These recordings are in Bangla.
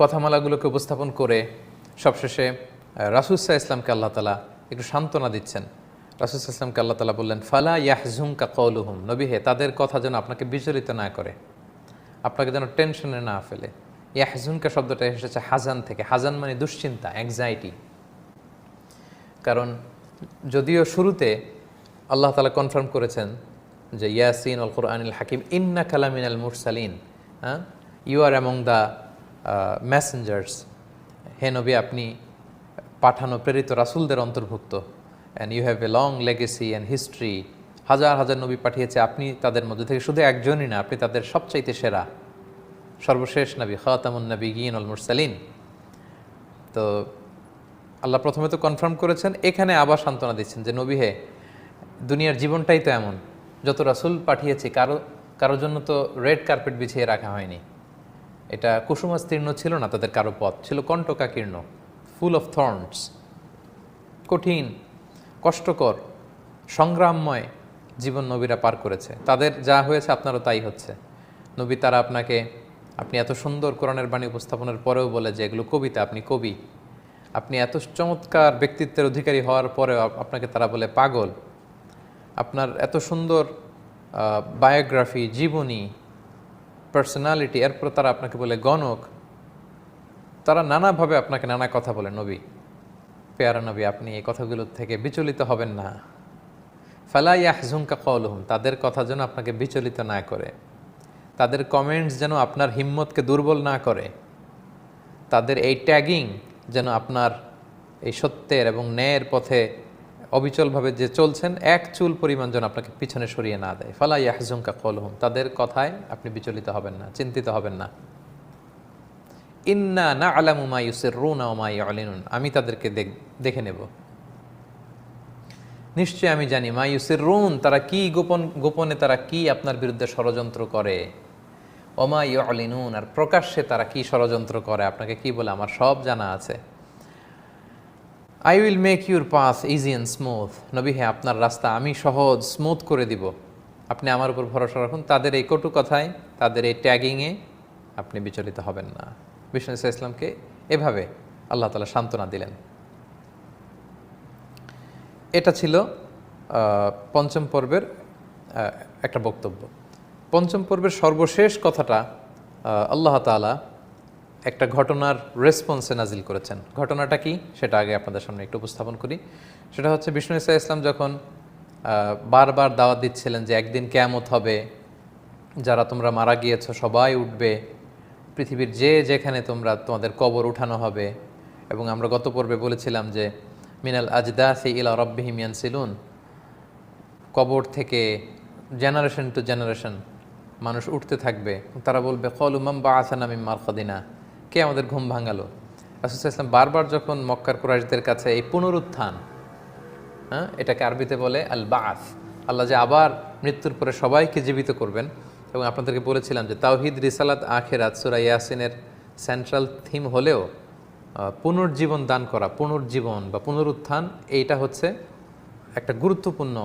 কথামালাগুলোকে উপস্থাপন করে সবশেষে রাসুসাহ ইসলামকে আল্লাহ তালা একটু সান্ত্বনা দিচ্ছেন। রাসুসাহ ইসলামকে আল্লাহ তালা বললেন, ফালা ইয়াহজুমকা কৌলুহুম নবী হে, তাদের কথা যেন আপনাকে বিচলিত না করে, আপনাকে যেন টেনশনে না ফেলে। ইয়াহজুনকা শব্দটা এসেছে হাজান থেকে। হাজান মানে দুশ্চিন্তা অ্যাংজাইটি কারণ যদিও শুরুতে আল্লাহ তালা কনফার্ম করেছেন যে, ইয়াসিন আল কোরআনিল হাকিম ইন্না কালামিন আল মুরসালিন। হ্যাঁ? You are among the messengers হে নবী, আপনি পাঠানো প্রেরিত রাসুলদের অন্তর্ভুক্ত। And you have a long legacy and history হাজার হাজার নবী পাঠিয়েছে, আপনি তাদের মধ্যে থেকে শুধু একজনই না, আপনি তাদের সবচাইতে সেরা। সর্বশেষ নবী খাতামুন নবী গিন মুরসালিন। তো আল্লাহ প্রথমে তো কনফার্ম করেছেন, এখানে আবার সান্ত্বনা দিচ্ছেন যে, নবী হে, দুনিয়ার জীবনটাই তো এমন। যত রাসুল পাঠিয়েছি, কারও, কারোর জন্য তো রেড কার্পেট বিছিয়ে রাখা হয়নি। এটা কুসুমাস্তীর্ণ ছিল না, তাদের কারও পথ ছিল কণ্টকাকীর্ণ ফুল অফ থর্নস কঠিন, কষ্টকর, সংগ্রামময় জীবন নবীরা পার করেছে। তাদের যা হয়েছে আপনারও তাই হচ্ছে। নবী তারা আপনাকে, আপনি এত সুন্দর কোরআনের বাণী উপস্থাপনের পরেও বলে যে এগুলো কবিতা, আপনি কবি। আপনি এত চমৎকার ব্যক্তিত্বের অধিকারী হওয়ার পরেও আপনাকে তারা বলে পাগল। আপনার এত সুন্দর বায়োগ্রাফি জীবনী পার্সোনালিটি এরপর তারা আপনাকে বলে গণক। তারা নানাভাবে আপনাকে নানা কথা বলে, নবী। পেয়ারা নবী, আপনি এই কথাগুলো থেকে বিচলিত হবেন না। ফালাই আহজুমকা কলহুম তাদের কথা যেন আপনাকে বিচলিত না করে। তাদের কমেন্টস যেন আপনার হিম্মতকে দুর্বল না করে। তাদের এই ট্যাগিং যেন আপনার এই সত্যের এবং ন্যায়ের পথে অবিচলভাবে যে চলছেন, এক চুল পরিমাণ যেন আপনাকে পিছনে সরিয়ে না দেয়। ফালা ইয়াহজুমকা কলহুম। তাদের কথায় আপনি বিচলিত হবেন না, চিন্তিত হবেন না। ইন্না না আলামু মা ইউসের রুনা ওমা ইয়ালিনুন আমি তাদেরকে দেখ- নেব। নিশ্চয়ই আমি জানি, মা ইউসের রুন তারা কি গোপন, গোপনে তারা কি আপনার বিরুদ্ধে ষড়যন্ত্র করে? ওমা ইয়ালিনুন আর প্রকাশ্যে তারা কি ষড়যন্ত্র করে? আপনাকে কি বলে? আমার সব জানা আছে। I will make your path easy and smooth নবী হ্যাঁ আপনার রাস্তা আমি সহজ স্মুথ করে দিব। আপনি আমার উপর ভরসা রাখুন। তাদের এই কটু কথায়, তাদের এই ট্যাগিংয়ে আপনি বিচলিত হবেন না। বিষ্ণু ইসলামকে এভাবে আল্লাহ তালা সান্ত্বনা দিলেন। এটা ছিল পঞ্চম পর্বের একটা বক্তব্য। পঞ্চম পর্বের সর্বশেষ কথাটা আল্লাহ তাআলা একটা ঘটনার রেসপন্সে নাজিল করেছেন। ঘটনাটা কি? সেটা আগে আপনাদের সামনে একটু উপস্থাপন করি। সেটা হচ্ছে বিষ্ণু ইসা ইসলাম যখন বারবার দাওয়াত দিচ্ছিলেন যে একদিন কেয়ামত হবে, যারা তোমরা মারা গিয়েছো, সবাই উঠবে, পৃথিবীর যে যেখানে তোমরা তোমাদের কবর উঠানো হবে, এবং আমরা গত পর্বে বলেছিলাম যে, মিনাল আজদাসি ইলা রব্বিহিম ইয়ানসিলুন, কবর থেকে জেনারেশন টু জেনারেশন মানুষ উঠতে থাকবে। তারা বলবে কলুমাম বা আসানামি মারফাদিনা কে আমাদের ঘুম ভাঙালো? রাসুল বারবার যখন মক্কার কুরাইশদের কাছে এই পুনরুত্থান হ্যাঁ এটাকে আরবিতে বলে আল বাস আল্লাহ যে আবার মৃত্যুর পরে সবাইকে জীবিত করবেন এবং আপনাদেরকে বলেছিলাম যে তাওহিদ, রিসালাত, আখেরাত, সুরা ইয়াসিনের সেন্ট্রাল থিম হলেও পুনর্জীবন দান করা, পুনর্জীবন বা পুনরুত্থান, এইটা হচ্ছে একটা গুরুত্বপূর্ণ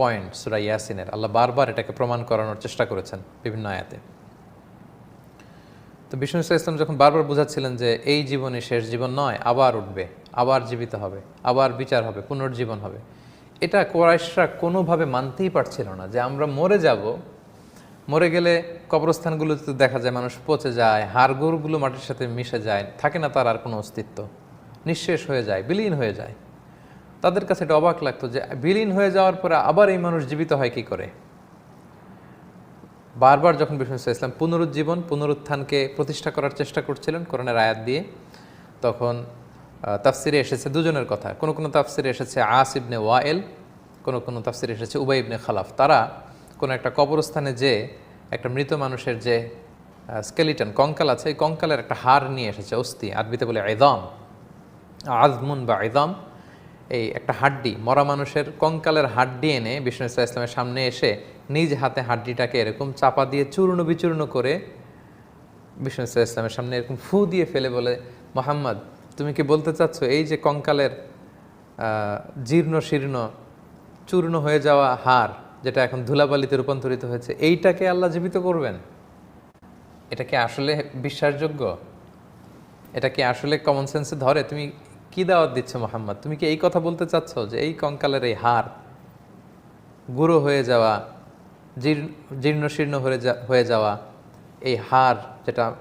পয়েন্ট সুরা ইয়াসিনের। আল্লাহ বারবার এটাকে প্রমাণ করানোর চেষ্টা করেছেন বিভিন্ন আয়াতে। তো বিষ্ণু ইসা ইসলাম যখন বারবার বোঝাচ্ছিলেন যে এই জীবনে শেষ জীবন নয়, আবার উঠবে, আবার জীবিত হবে, আবার বিচার হবে, পুনর্জীবন হবে। এটা কোরাইশরা কোনোভাবে মানতেই পারছিল না যে আমরা মরে যাব। মরে গেলে কবরস্থানগুলোতে দেখা যায় মানুষ পচে যায়, হাড়গোড়গুলো মাটির সাথে মিশে যায়, থাকে না তার আর কোনো অস্তিত্ব। নিঃশেষ হয়ে যায়, বিলীন হয়ে যায়। তাদের কাছে এটা অবাক লাগতো যে বিলীন হয়ে যাওয়ার পরে আবার এই মানুষ জীবিত হয় কি করে? বারবার যখন বিষ্ণু ইসা ইসলাম পুনরুজ্জীবন, পুনরুত্থানকে প্রতিষ্ঠা করার চেষ্টা করছিলেন কোরআনের আয়াত দিয়ে, তখন তাফসিরে এসেছে দুজনের কথা। কোনো কোনো তাফসিরে এসেছে আস ইবনে ওয়াএল কোনো কোনো তাফসিরে এসেছে উবাই ইবনে খালাফ। তারা কোনো একটা কবরস্থানে যে একটা মৃত মানুষের যে স্কেলিটন কঙ্কাল আছে, এই কঙ্কালের একটা হার নিয়ে এসেছে, অস্থি। আরবিতে বলে এদম। আজমুন বা এদম। এই একটা হাড্ডি, মরা মানুষের কঙ্কালের হাড্ডি এনে বিষ্ণু ইসলাম ইসলামের সামনে এসে নিজ হাতে হাড্ডিটাকে এরকম চাপা দিয়ে চূর্ণ বিচূর্ণ করে বিষ্ণু ইসলাম ইসলামের সামনে এরকম ফু দিয়ে ফেলে বলে, মোহাম্মদ, তুমি কি বলতে চাচ্ছ এই যে কঙ্কালের জীর্ণ শীর্ণ, চূর্ণ হয়ে যাওয়া হার যেটা এখন ধুলাবালিতে রূপান্তরিত হয়েছে, এইটাকে আল্লাহ জীবিত করবেন? এটা কি আসলে বিশ্বাসযোগ্য? এটা কি আসলে কমন সেন্সে ধরে? তুমি কি দাওয়াত দিচ্ছ মোহাম্মদ? তুমি কি এই কথা বলতে চাচ্ছ যে এই কঙ্কালের এই হার গুঁড়ো হয়ে যাওয়া, জীর্ণ- জীর্ণ শীর্ণ হয়ে যা- হয়ে যাওয়া, এই হার যেটা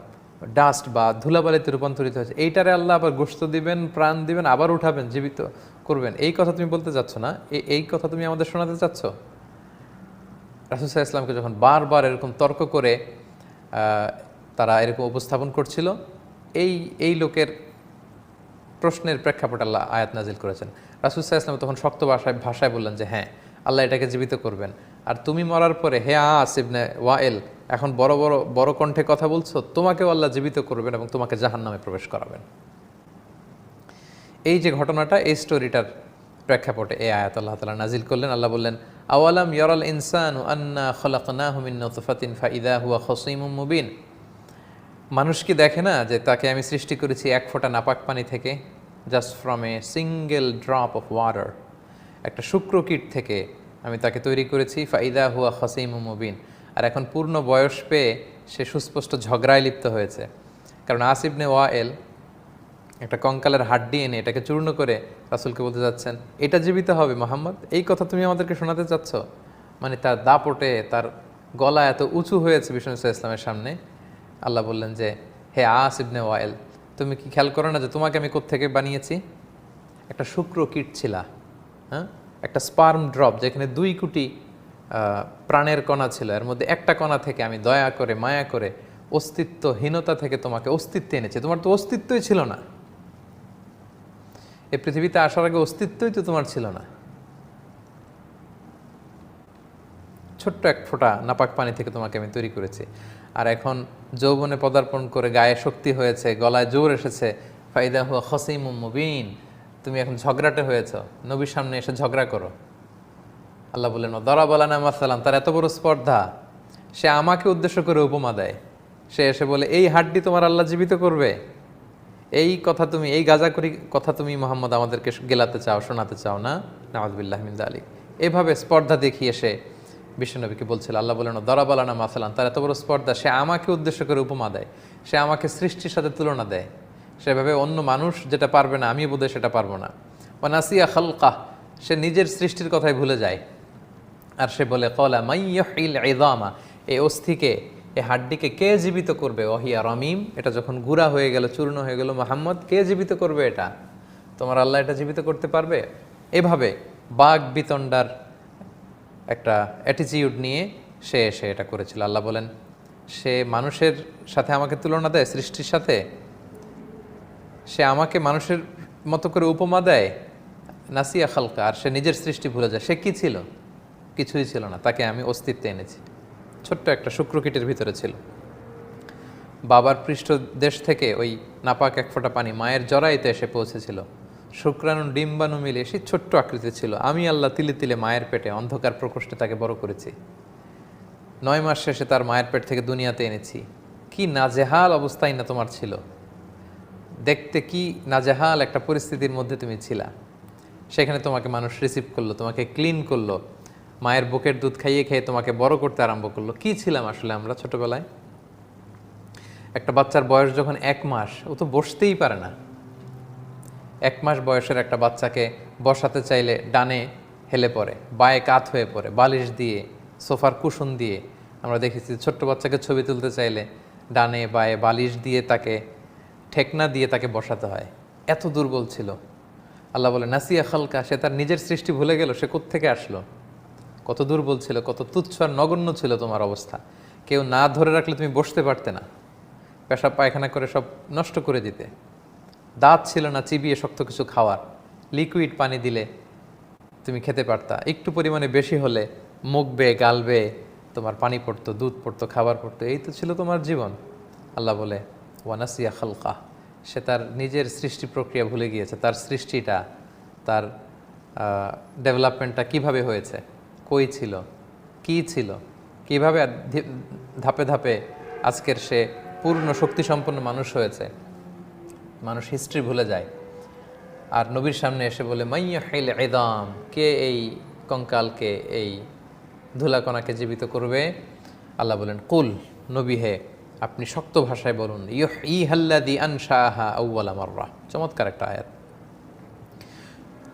ডাস্ট বা ধুলাবালিতে রূপান্তরিত হয়েছে, এইটারে আল্লাহ আবার গোস্ত দিবেন, প্রাণ দিবেন, আবার উঠাবেন, জীবিত করবেন। এই কথা তুমি বলতে চাচ্ছ না? এই কথা তুমি আমাদের শোনাতে চাচ্ছ? রাসুসাহ ইসলামকে যখন বারবার এরকম তর্ক করে তারা এরকম উপস্থাপন করছিল, এই এই লোকের প্রশ্নের প্রেক্ষাপট আল্লাহ আয়াত নাজিল করেছেন। রাসুসাহ ইসলাম তখন শক্ত ভাষায় ভাষায় বললেন যে হ্যাঁ আল্লাহ এটাকে জীবিত করবেন। আর তুমি মরার পরে, হে আসিবনে ওয়াইল, এখন বড় বড় বড় কণ্ঠে কথা বলছো, তোমাকেও আল্লাহ জীবিত করবেন এবং তোমাকে জাহান নামে প্রবেশ করাবেন। এই যে ঘটনাটা, এই স্টোরিটার প্রেক্ষাপটে এই আয়াত আল্লাহ তালা নাজিল করলেন। আল্লাহ বললেন, আওয়ালাম ইয়ারাল ইনসান আন্না খলাকনাহু মিন নতফাতিন ফাইদা হুয়া খসিমুম মুবিন। মানুষ কি দেখে না যে তাকে আমি সৃষ্টি করেছি এক ফোঁটা নাপাক পানি থেকে just from a single drop of water একটা শুক্রকীট থেকে আমি তাকে তৈরি করেছি, ফাইদা হুয়া খসিম মুবিন। আর এখন পূর্ণ বয়স পেয়ে সে সুস্পষ্ট ঝগড়ায় লিপ্ত হয়েছে। কারণ আসিবনে ওয়াএল একটা কঙ্কালের হাড্ডি এনে এটাকে চূর্ণ করে রাসুলকে বলতে যাচ্ছেন, এটা জীবিত হবে মোহাম্মদ? এই কথা তুমি আমাদেরকে শোনাতে চাচ্ছ? মানে তার দাপটে তার গলা এত উঁচু হয়েছে বিষ্ণু ইসলাম ইসলামের সামনে আল্লাহ বললেন যে, হে আস ইবনে ওয়াইল, তুমি কি খেয়াল করো না যে তোমাকে আমি কোত্থেকে বানিয়েছি? একটা শুক্র কীট ছিলা হ্যাঁ? একটা স্পার্ম ড্রপ যেখানে দুই কোটি প্রাণের কণা ছিল। এর মধ্যে একটা কণা থেকে আমি দয়া করে, মায়া করে, অস্তিত্বহীনতা থেকে তোমাকে অস্তিত্বে এনেছি। তোমার তো অস্তিত্বই ছিল না। এই পৃথিবীতে আসার আগে অস্তিত্বই তো তোমার ছিল না। ছোট্ট এক ফোঁটা নাপাক পানি থেকে তোমাকে আমি তৈরি করেছি। আর এখন যৌবনে পদার্পণ করে গায়ে শক্তি হয়েছে, গলায় জোর এসেছে, ফাইদা হুয়া খসিম মুবিন। তুমি এখন ঝগড়াটে হয়েছ, নবীর সামনে এসে ঝগড়া করো। আল্লাহ বললেন দরা বলানা মাসালাম তার এত বড় স্পর্ধা, সে আমাকে উদ্দেশ্য করে উপমা দেয়। সে এসে বলে, এই হাড্ডি তোমার আল্লাহ জীবিত করবে। এই কথা তুমি, এই গাজাকরি কথা তুমি মোহাম্মদ আমাদেরকে গেলাতে চাও, শোনাতে চাও না। মিন্দা আলী এভাবে স্পর্ধা দেখিয়ে সে বিশ্বনবীকে বলছিল? আল্লাহ বলেন দরাবালানা মাসালান। তার এত বড় স্পর্ধা, সে আমাকে উদ্দেশ্য করে উপমা দেয়। সে আমাকে সৃষ্টির সাথে তুলনা দেয়। সেভাবে অন্য মানুষ যেটা পারবে না আমি বোধহয় সেটা পারব না। ও নাসিয়া খালকা সে নিজের সৃষ্টির কথাই ভুলে যায়। আর সে বলে, কলা মাইয়হিল ইদামা এই অস্থিকে, এই হাড্ডিকে কে জীবিত করবে? ওহিয়া রমিম, এটা যখন গুড়া হয়ে গেল, চূর্ণ হয়ে গেল, মোহাম্মদ, কে জীবিত করবে এটা? তোমার আল্লাহ এটা জীবিত করতে পারবে? এভাবে বাঘ বিতণ্ডার একটা অ্যাটিটিউড নিয়ে সে এসে এটা করেছিল। আল্লাহ বলেন, সে মানুষের সাথে আমাকে তুলনা দেয়, সৃষ্টির সাথে? সে আমাকে মানুষের মতো করে উপমা দেয়, নাসিয়া খালকা, আর সে নিজের সৃষ্টি ভুলে যায়। সে কী ছিল? কিছুই ছিল না। তাকে আমি অস্তিত্বে এনেছি। ছোট্ট একটা শুক্রকিটের ভিতরে ছিল। বাবার পৃষ্ঠ দেশ থেকে ওই নাপাক এক ফোঁটা পানি মায়ের জরাইতে এসে পৌঁছেছিল। শুক্রাণু ডিম্বাণু মিলে সে ছোট্ট আকৃতি ছিল। আমি আল্লাহ তিলে তিলে মায়ের পেটে অন্ধকার প্রকোষ্ঠে তাকে বড় করেছি। নয় মাস শেষে তার মায়ের পেট থেকে দুনিয়াতে এনেছি। কি নাজেহাল অবস্থায় না তোমার ছিল। দেখতে কি নাজেহাল একটা পরিস্থিতির মধ্যে তুমি ছিলা। সেখানে তোমাকে মানুষ রিসিভ করল, তোমাকে ক্লিন করল। মায়ের বুকের দুধ খাইয়ে খেয়ে তোমাকে বড় করতে আরম্ভ করল। কি ছিলাম আসলে আমরা ছোটবেলায়? একটা বাচ্চার বয়স যখন এক মাস, ও তো বসতেই পারে না। এক মাস বয়সের একটা বাচ্চাকে বসাতে চাইলে ডানে হেলে পড়ে, বায়ে কাত হয়ে পড়ে, বালিশ দিয়ে, সোফার কুশন দিয়ে। আমরা দেখেছি ছোট্ট বাচ্চাকে ছবি তুলতে চাইলে ডানে বায়ে বালিশ দিয়ে তাকে, ঠেকনা দিয়ে তাকে বসাতে হয়। এত দুর্বল ছিল। আল্লাহ বলে, নাসিয়া খালকা সে তার নিজের সৃষ্টি ভুলে গেল, সে থেকে আসলো? কত দুর্বল ছিল, কত তুচ্ছ আর নগণ্য ছিল তোমার অবস্থা। কেউ না ধরে রাখলে তুমি বসতে পারতে না। পেশা পায়খানা করে সব নষ্ট করে দিতে। দাঁত ছিল না, চিবিয়ে শক্ত কিছু খাওয়ার। লিকুইড পানি দিলে তুমি খেতে পারতা। একটু পরিমাণে বেশি হলে মুখ বেয়ে, গাল বেয়ে তোমার পানি পড়তো, দুধ পড়তো, খাবার পড়তো। এই তো ছিল তোমার জীবন। আল্লাহ বলে, ওয়ানাসিয়া খালকা। সে তার নিজের সৃষ্টি প্রক্রিয়া ভুলে গিয়েছে। তার সৃষ্টিটা, তার ডেভেলপমেন্টটা কীভাবে হয়েছে? কই ছিল? কি ছিল? কীভাবে ধাপে ধাপে আজকের সে পূর্ণ, শক্তিসম্পন্ন মানুষ হয়েছে? মানুষ হিস্ট্রি ভুলে যায়। আর নবীর সামনে এসে বলে মাইয়া হাইল এদাম কে এই কঙ্কালকে, এই ধুলাকণাকে জীবিত করবে? আল্লাহ বলেন, কুল, নবী হে, আপনি শক্ত ভাষায় বলুন ইহ ই হাল্লাদি আনশাহা আউ্বালা মাররা। চমৎকার একটা আয়াত।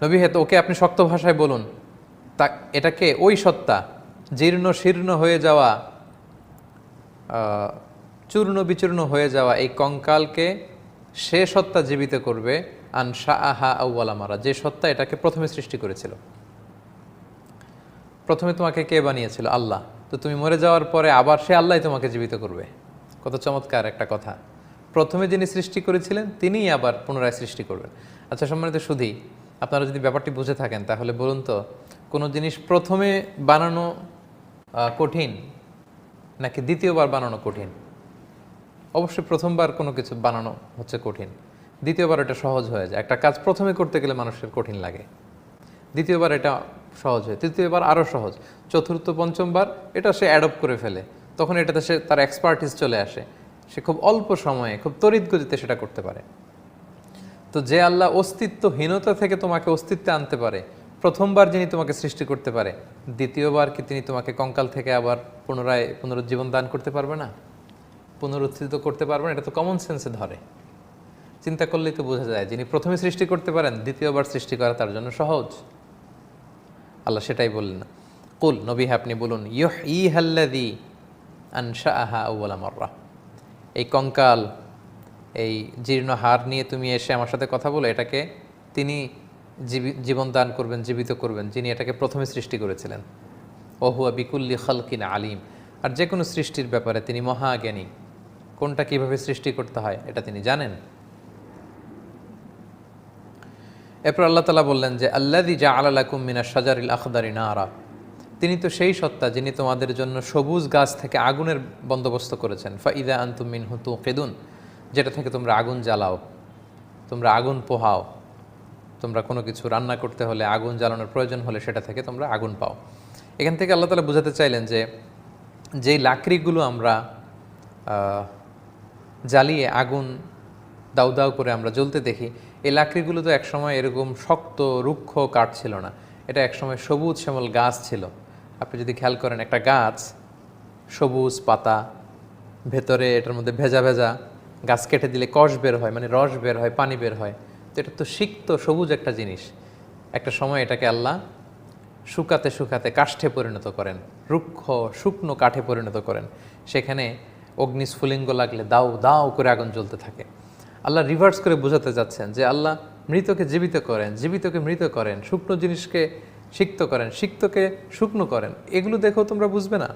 নবী হে, তো ওকে আপনি শক্ত ভাষায় বলুন, তা এটাকে ওই সত্তা, জীর্ণ শীর্ণ হয়ে যাওয়া চূর্ণ বিচূর্ণ হয়ে যাওয়া এই কঙ্কালকে সে সত্তা জীবিত করবে, আন শাহা আউ্বালা মারা যে সত্তা এটাকে প্রথমে সৃষ্টি করেছিল। প্রথমে তোমাকে কে বানিয়েছিল? আল্লাহ। তো তুমি মরে যাওয়ার পরে আবার সে আল্লাহ তোমাকে জীবিত করবে। কত চমৎকার একটা কথা। প্রথমে যিনি সৃষ্টি করেছিলেন, তিনিই আবার পুনরায় সৃষ্টি করবেন। আচ্ছা সম্মানিত শুধু আপনারা যদি ব্যাপারটি বুঝে থাকেন, তাহলে বলুন তো, কোনো জিনিস প্রথমে বানানো কঠিন, নাকি দ্বিতীয়বার বানানো কঠিন? অবশ্যই প্রথমবার কোনো কিছু বানানো হচ্ছে কঠিন। দ্বিতীয়বার এটা সহজ হয়ে যায়। একটা কাজ প্রথমে করতে গেলে মানুষের কঠিন লাগে। দ্বিতীয়বার এটা সহজ হয় তৃতীয়বার আরও সহজ। চতুর্থ, পঞ্চমবার এটা সে অ্যাডপ্ট করে ফেলে। তখন এটাতে সে তার এক্সপার্টিস চলে আসে। সে খুব অল্প সময়ে, খুব তড়িৎ গতিতে সেটা করতে পারে। তো যে আল্লাহ অস্তিত্বহীনতা থেকে তোমাকে অস্তিত্বে আনতে পারে, প্রথমবার যিনি তোমাকে সৃষ্টি করতে পারে, দ্বিতীয়বার কি তিনি তোমাকে কঙ্কাল থেকে আবার পুনরায় পুনরুজ্জীবন দান করতে পারবে না? পুনরুত্থিত করতে পারবেন, এটা তো কমন সেন্সে ধরে। চিন্তা করলেই তো বোঝা যায়, যিনি প্রথমে সৃষ্টি করতে পারেন, দ্বিতীয়বার সৃষ্টি করা তার জন্য সহজ। আল্লাহ সেটাই বললেন, কুল, নবী হ্যাঁ আপনি বলুন ইহ ই হাল্লাদি আনশা আহা আউ্লা মর্রা। এই কঙ্কাল, এই জীর্ণ হার নিয়ে তুমি এসে আমার সাথে কথা বলো, এটাকে তিনি জীবি- জীবন দান করবেন, জীবিত করবেন, যিনি এটাকে প্রথমে সৃষ্টি করেছিলেন। ওহুয়া বিকুল্লি খালকিন আলিম। আর যে কোনো সৃষ্টির ব্যাপারে তিনি মহাজ্ঞানী। কোনটা কীভাবে সৃষ্টি করতে হয়, এটা তিনি জানেন। এরপর আল্লাহ তালা বললেন যে আল্লাদি যা আলালাকুম মিনা সাজারিল আখদারি নারা। তিনি তো সেই সত্তা যিনি তোমাদের জন্য সবুজ গাছ থেকে আগুনের বন্দোবস্ত করেছেন। ফাইদা আন্তুম মিন হুতু কেদুন যেটা থেকে তোমরা আগুন জ্বালাও, তোমরা আগুন পোহাও, তোমরা কোনো কিছু রান্না করতে হলে আগুন জ্বালানোর প্রয়োজন হলে সেটা থেকে তোমরা আগুন পাও। এখান থেকে আল্লাহ তালা বোঝাতে চাইলেন যে, যেই লাকড়িগুলো আমরা জ্বালিয়ে আগুন দাউ দাউ করে আমরা জ্বলতে দেখি, এই লাকড়িগুলো তো একসময় এরকম শক্ত, রুক্ষ কাঠ ছিল না। এটা একসময় সবুজ শ্যামল গাছ ছিল। আপনি যদি খেয়াল করেন, একটা গাছ, সবুজ পাতা, ভেতরে এটার মধ্যে ভেজা ভেজা গাছ কেটে দিলে কষ বের হয় মানে রস বের হয়, পানি বের হয়। তো এটা তো সিক্ত, সবুজ একটা জিনিস। একটা সময় এটাকে আল্লাহ শুকাতে শুকাতে কাষ্ঠে পরিণত করেন, রুক্ষ, শুকনো কাঠে পরিণত করেন। সেখানে অগ্নিস্ফুলিঙ্গ লাগলে দাও দাও করে আগুন জ্বলতে থাকে। আল্লাহ রিভার্স করে বোঝাতে যাচ্ছেন যে আল্লাহ মৃতকে জীবিত করেন, জীবিতকে মৃত করেন, শুকনো জিনিসকে সিক্ত করেন, সিক্তকে শুকনো করেন। এগুলো দেখেও তোমরা বুঝবে না।